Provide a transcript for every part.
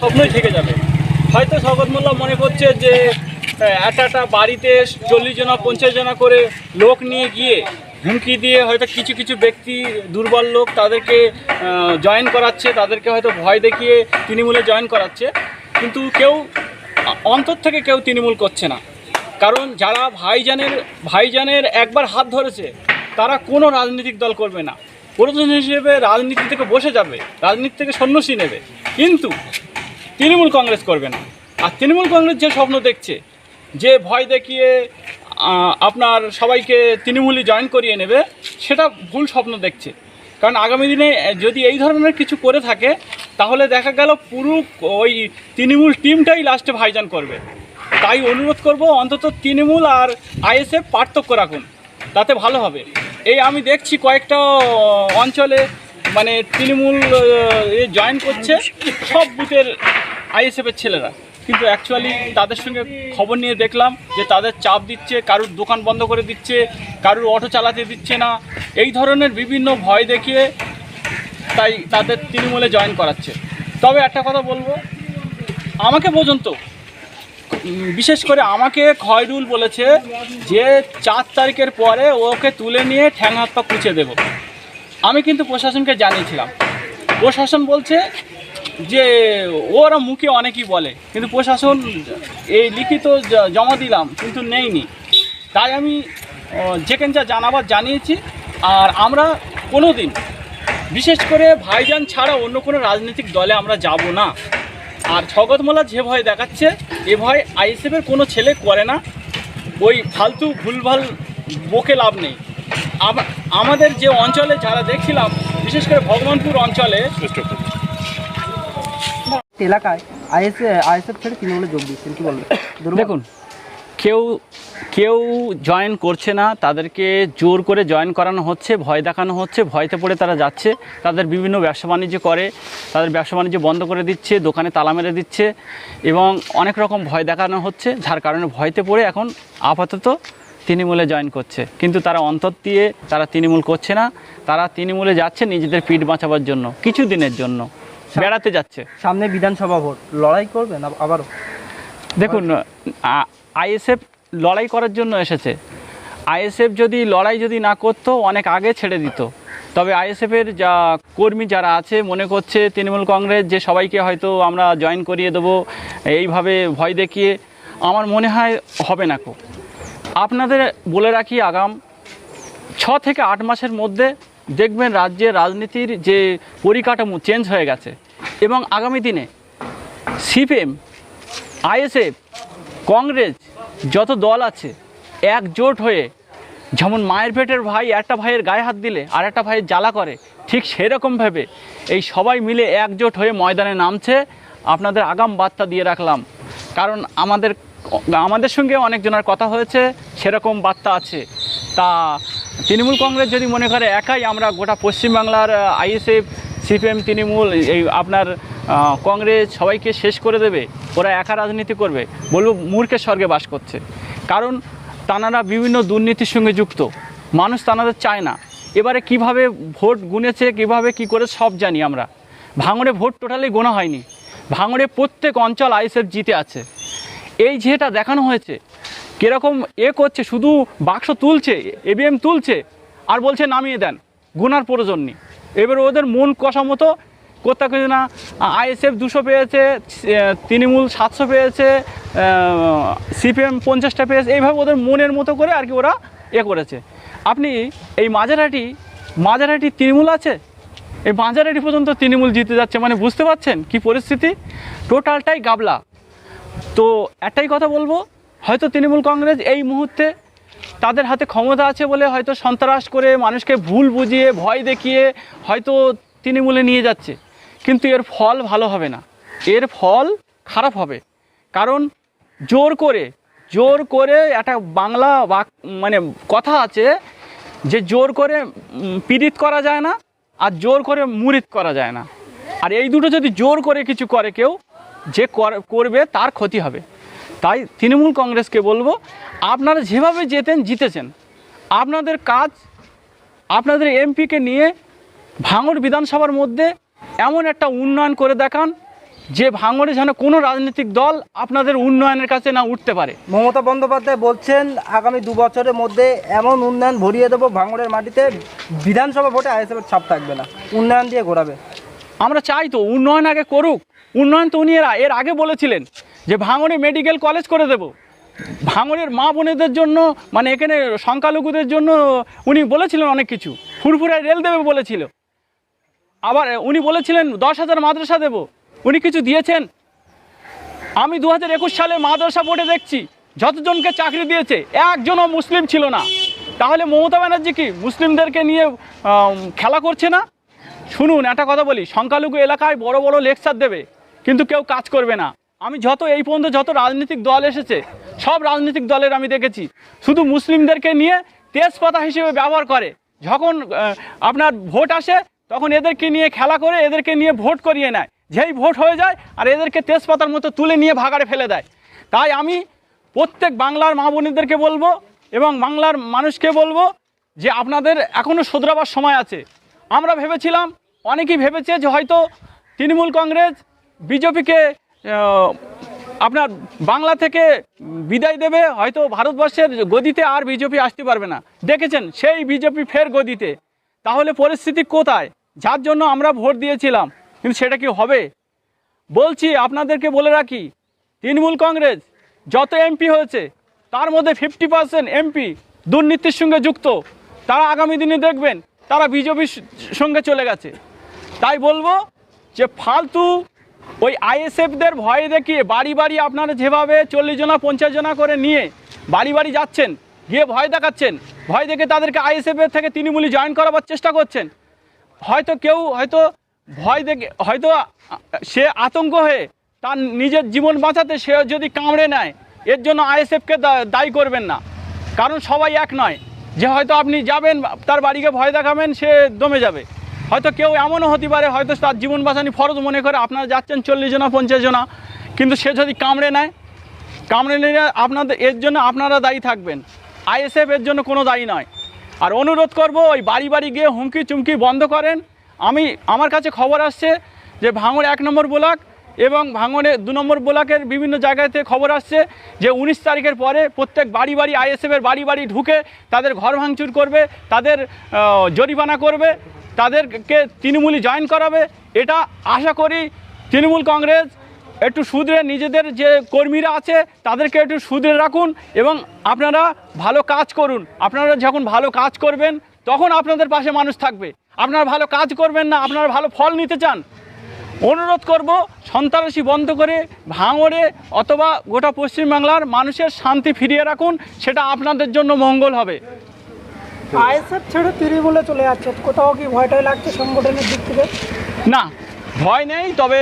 স্বপ্নই থেকে যাবে। হয়তো শওকত মোল্লা মনে করছে যে একটা বাড়িতে চল্লিশ জনা, পঞ্চাশ জনা করে লোক নিয়ে গিয়ে হুমকি দিয়ে হয়তো কিছু কিছু ব্যক্তি, দুর্বল লোক তাদেরকে জয়েন করাচ্ছে, তাদেরকে হয়তো ভয় দেখিয়ে তৃণমূলে জয়েন করাচ্ছে। কিন্তু কেউ, অন্তর থেকে কেউ তৃণমূল করছে না। কারণ যারা ভাইজানের ভাইজানের একবার হাত ধরেছে, তারা কোনো রাজনৈতিক দল করবে না। প্রধান হিসেবে রাজনীতি থেকে বসে যাবে, রাজনীতি থেকে সন্ন্যাসী নেবে। কিন্তু তৃণমূল কংগ্রেস করবে না। আর তৃণমূল কংগ্রেস যে স্বপ্ন দেখছে, যে ভয় দেখিয়ে আপনার সবাইকে তৃণমূলই জয়েন করিয়ে নেবে, সেটা ভুল স্বপ্ন দেখছে। কারণ আগামী দিনে যদি এই ধরনের কিছু করে থাকে, তাহলে দেখা গেল পুরো ওই তৃণমূল টিমটাই লাস্টে ভাইজান করবে। তাই অনুরোধ করব, অন্তত তৃণমূল আর আইএসএফ পার্থক্য রাখুন, তাতে ভালো হবে। এই আমি দেখছি কয়েকটা অঞ্চলে মানে তৃণমূল জয়েন করছে, সব বুথের আইএসএফের ছেলেরা। কিন্তু অ্যাকচুয়ালি তাদের সঙ্গে খবর নিয়ে দেখলাম যে তাদের চাপ দিচ্ছে, কারুর দোকান বন্ধ করে দিচ্ছে, কারুর অটো চালাতে দিচ্ছে না। এই ধরনের বিভিন্ন ভয় দেখিয়ে তাই তাদের তৃণমূলে জয়েন করাচ্ছে। তবে একটা কথা বলব, আমাকে পর্যন্ত বিশেষ করে আমাকে খয়রুল বলেছে যে চার তারিখের পরে ওকে তুলে নিয়ে ঠ্যাং হাত পা কুচে দেবো। আমি কিন্তু প্রশাসনকে জানিয়েছিলাম। প্রশাসন বলছে যে ওরা মুখে অনেকেই বলে, কিন্তু প্রশাসন এই লিখিত জমা দিলাম, কিন্তু নেইনি তাই আমি যেখান যা জানাবার জানিয়েছি, আর আমরা কোনো দিন বিশেষ করে ভাইজান ছাড়া অন্য কোনো রাজনৈতিক দলে আমরা যাব না। আর ছগত মোল্লা যে ভয় দেখাচ্ছে, এ ভয় আইএসএফের কোনো ছেলে করে না। ওই ফালতু ভুলভাল বকে লাভ নেই। আমাদের যে অঞ্চলে যারা দেখছিলাম, বিশেষ করে ভগবানপুর অঞ্চলে। দেখুন, কেউ কেউ জয়েন করছে না, তাদেরকে জোর করে জয়েন করানো হচ্ছে, ভয় দেখানো হচ্ছে, ভয়তে পড়ে তারা যাচ্ছে, তাদের বিভিন্ন ব্যবসা বাণিজ্য করে, তাদের ব্যবসা বাণিজ্য বন্ধ করে দিচ্ছে, দোকানে তালা মেরে দিচ্ছে, এবং অনেক রকম ভয় দেখানো হচ্ছে, যার কারণে ভয়তে পড়ে এখন আপাতত তৃণমূলে জয়েন করছে। কিন্তু তারা অন্তর দিয়ে তারা তৃণমূল করছে না, তারা তৃণমূলে যাচ্ছে নিজেদের পিঠ বাঁচাবার জন্য কিছু দিনের জন্য। বেড়াতে যাচ্ছে। সামনে বিধানসভা ভোট। লড়াই করবেন আব- আবারও? দেখুন আইএসএফ লড়াই করার জন্য এসেছে। আইএসএফ যদি লড়াই যদি না করতো অনেক আগে ছেড়ে দিত। তবে আইএসএফের যা কর্মী যারা আছে মনে করছে তৃণমূল কংগ্রেস যে সবাইকে হয়তো আমরা জয়েন করিয়ে দেবো এইভাবে ভয় দেখিয়ে আমার মনে হয় হবে না কো আপনাদের বলে রাখি আগাম ছ থেকে আট মাসের মধ্যে দেখবেন রাজ্যের রাজনীতির যে পরিকাঠামো চেঞ্জ হয়ে গেছে। এবং আগামী দিনে সিপিএম, আইএসএফ, কংগ্রেস যত দল আছে একজোট হয়ে যেমন মায়ের পেটের ভাই একটা ভাইয়ের গায়ে হাত দিলে আর একটা ভাইয়ের জ্বালা করে, ঠিক সেরকমভাবে এই সবাই মিলে একজোট হয়ে ময়দানে নামছে। আপনাদের আগাম বার্তা দিয়ে রাখলাম, কারণ আমাদের আমাদের সঙ্গে অনেকজনের কথা হয়েছে, সেরকম বার্তা আছে। তা তৃণমূল কংগ্রেস যদি মনে করে, একাই আমরা গোটা পশ্চিমবাংলার আইএসএফ সিপিএম, তৃণমূল, এই আপনার কংগ্রেস সবাইকে শেষ করে দেবে, ওরা একা রাজনীতি করবে। বলব মূর্খের স্বর্গে বাস করছে। কারণ তানারা বিভিন্ন দুর্নীতির সঙ্গে যুক্ত। মানুষ তানাদের চায় না। এবারে কীভাবে ভোট গুনেছে, কীভাবে কি করে সব জানি আমরা। ভাঙড়ে ভোট টোটালি গোনা হয়নি। ভাঙড়ে প্রত্যেক অঞ্চল আইএসএফ জিতে আছে। এই যেটা দেখানো হয়েছে, কীরকম এ করছে, শুধু বাক্স তুলছে এবিএম তুলছে, আর বলছে নামিয়ে দেন। গুনার প্রয়োজন নেই। এবার ওদের মন কষা মতো কোথাও কিছু না, আইএসএফ দুশো পেয়েছে তৃণমূল সাতশো পেয়েছে সিপিএম পঞ্চাশটা পেয়েছে, এইভাবে ওদের মনের মতো করে আর কি ওরা এ করেছে। আপনি এই মাঝারহাটি মাঝারহাটি তৃণমূল আছে? এই মাঝারহাটি পর্যন্ত তৃণমূল জিতে যাচ্ছে মানে বুঝতে পারছেন কি পরিস্থিতি? টোটালটাই গাবলা। তো একটাই কথা বলব, হয়তো তৃণমূল কংগ্রেস এই মুহূর্তে তাদের হাতে ক্ষমতা আছে বলে হয়তো সন্ত্রাস করে মানুষকে ভুল বুঝিয়ে, ভয় দেখিয়ে হয়তো তৃণমূলে নিয়ে যাচ্ছে। কিন্তু এর ফল ভালো হবে না। এর ফল খারাপ হবে। কারণ জোর করে জোর করে একটা বাংলা বাক মানে কথা আছে যে জোর করে পীড়িত করা যায় না আর জোর করে মুরিত করা যায় না। আর এই দুটো যদি জোর করে কিছু করে কেউ, যে কর- করবে তার ক্ষতি হবে। তাই তৃণমূল কংগ্রেসকে বলব আপনারা যেভাবে যেতেন জিতেছেন। আপনাদের কাজ আপনাদের এমপিকে নিয়ে ভাঙড় বিধানসভার মধ্যে এমন একটা উন্নয়ন করে দেখান যে ভাঙড়ে যেন কোনো রাজনৈতিক দল আপনাদের উন্নয়নের কাছে না উঠতে পারে। মমতা বন্দ্যোপাধ্যায় বলছেন আগামী দু বছরের মধ্যে এমন উন্নয়ন ভরিয়ে দেবো ভাঙড়ের মাটিতে বিধানসভা ভোটে আইএসএফের ছাপ থাকবে না। উন্নয়ন দিয়ে ঘোরাবে। আমরা চাই তো উন্নয়ন আগে করুক। উন্নয়ন তো উনি এর এর আগে বলেছিলেন যে ভাঙড়ে মেডিকেল কলেজ করে দেব। ভাঙড়ের মা বোনেদের জন্য মানে এখানে সংখ্যালঘুদের জন্য উনি বলেছিলেন অনেক কিছু। ফুরফুরায় রেল দেবে বলেছিল। আবার উনি বলেছিলেন, দশ হাজার মাদ্রাসা দেব। উনি কিছু দিয়েছেন? আমি দু হাজার একুশ সালে মাদ্রাসা বোর্ডে দেখছি, যতজনকে চাকরি দিয়েছে, একজনও মুসলিম ছিল না। তাহলে মমতা ব্যানার্জি কি মুসলিমদেরকে নিয়ে খেলা করছে না? শুনুন, একটা কথা বলি, সংখ্যালঘু এলাকায় বড় বড় লেকচার দেবে, কিন্তু কেউ কাজ করবে না। আমি যত এই পর্যন্ত যত রাজনৈতিক দল এসেছে, সব রাজনৈতিক দলের আমি দেখেছি। শুধু মুসলিমদেরকে নিয়ে তেজপাতা হিসেবে ব্যবহার করে। যখন আপনার ভোট আসে, তখন এদেরকে নিয়ে খেলা করে, এদেরকে নিয়ে ভোট করিয়ে নেয়। যেই ভোট হয়ে যায়, আর এদেরকে তেজপাতার মতো তুলে নিয়ে ভাগাড়ে ফেলে দেয়। তাই আমি প্রত্যেক বাংলার মা বোনেদেরকে বলব এবং বাংলার মানুষকে বলব যে আপনাদের এখনও শোধরাবার সময় আছে। আমরা ভেবেছিলাম, অনেকেই ভেবেছে যে হয়তো তৃণমূল কংগ্রেস, বিজেপিকে আপনার বাংলা থেকে বিদায় দেবে, হয়তো ভারতবর্ষের গদিতে আর বিজেপি আসতে পারবে না। দেখেছেন, সেই বিজেপি ফের গদিতে। তাহলে পরিস্থিতি কোথায়? যার জন্য আমরা ভোট দিয়েছিলাম, কিন্তু সেটা কি হবে? বলছি, আপনাদেরকে বলে রাখি, তৃণমূল কংগ্রেস যত এমপি হয়েছে, তার মধ্যে ফিফটি পার্সেন্ট এমপি দুর্নীতির সঙ্গে যুক্ত। তারা আগামী দিনে দেখবেন, তারা বিজেপির সঙ্গে চলে গেছে। তাই বলব যে, ফালতু ওই আইএসএফদের ভয় দেখিয়ে বাড়ি বাড়ি আপনারা যেভাবে চল্লিশ জনা, পঞ্চাশ জনা করে নিয়ে বাড়ি বাড়ি যাচ্ছেন, গিয়ে ভয় দেখাচ্ছেন, ভয় দেখে তাদেরকে আইএসএফের থেকে তৃণমূলী জয়েন করাবার চেষ্টা করছেন। হয়তো কেউ, হয়তো ভয় দেখে, হয়তো সে আতঙ্ক হয়ে তার নিজের জীবন বাঁচাতে সে যদি কামড়ে নেয়, এর জন্য আইএসএফকে দায়ী করবেন না। কারণ সবাই এক নয়। যে হয়তো আপনি যাবেন, তার বাড়িকে ভয় দেখাবেন, সে দমে যাবে। হয়তো কেউ এমনও হতে পারে, হয়তো তার জীবন বাঁচানি ফরজ মনে করে আপনারা যাচ্ছেন চল্লিশ জনা, পঞ্চাশ জনা। কিন্তু সে যদি কামড়ে নেয়, কামড়ে নিলে আপনাদের, এর জন্য আপনারা দায়ী থাকবেন। আইএসএফ এর জন্য কোনো দায়ী নয়। আর অনুরোধ করব, ওই বাড়ি বাড়ি গিয়ে হুমকি চুমকি বন্ধ করেন। আমি, আমার কাছে খবর আসছে যে ভাঙড় এক নম্বর ব্লক এবং ভাঙনে দু নম্বর ব্লকের বিভিন্ন জায়গাতে খবর আসছে যে উনিশ তারিখের পরে প্রত্যেক বাড়ি বাড়ি আইএসএফের বাড়ি বাড়ি ঢুকে তাদের ঘর ভাঙচুর করবে, তাদের জরিমানা করবে, তাদেরকে তৃণমূলী জয়েন করাবে। এটা আশা করি তৃণমূল কংগ্রেস একটু সুদরে নিজেদের যে কর্মীরা আছে তাদেরকে একটু সুদরে রাখুন এবং আপনারা ভালো কাজ করুন। আপনারা যখন ভালো কাজ করবেন তখন আপনাদের পাশে মানুষ থাকবে। আপনারা ভালো কাজ করবেন না, আপনারা ভালো ফল নিতে চান অনুরোধ করব সন্ত্রাসী বন্ধ করে ভাঙড়ে অথবা গোটা পশ্চিমবাংলার মানুষের শান্তি ফিরিয়ে রাখুন সেটা আপনাদের জন্য মঙ্গল হবে। আইএসএফ ছেড়ে তৃণমূলে চলে যাচ্ছে কোথাও কি ভয়টাই লাগছে সংগঠনের দিক থেকে? না ভয় নেই তবে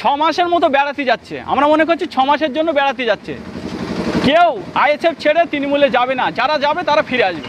ছ মাসের মতো বেড়াতে যাচ্ছে। আমরা মনে করছি ছ মাসের জন্য বেড়াতে যাচ্ছে। কেউ আইএসএফ ছেড়ে তৃণমূলে যাবে না যারা যাবে তারা ফিরে আসবে।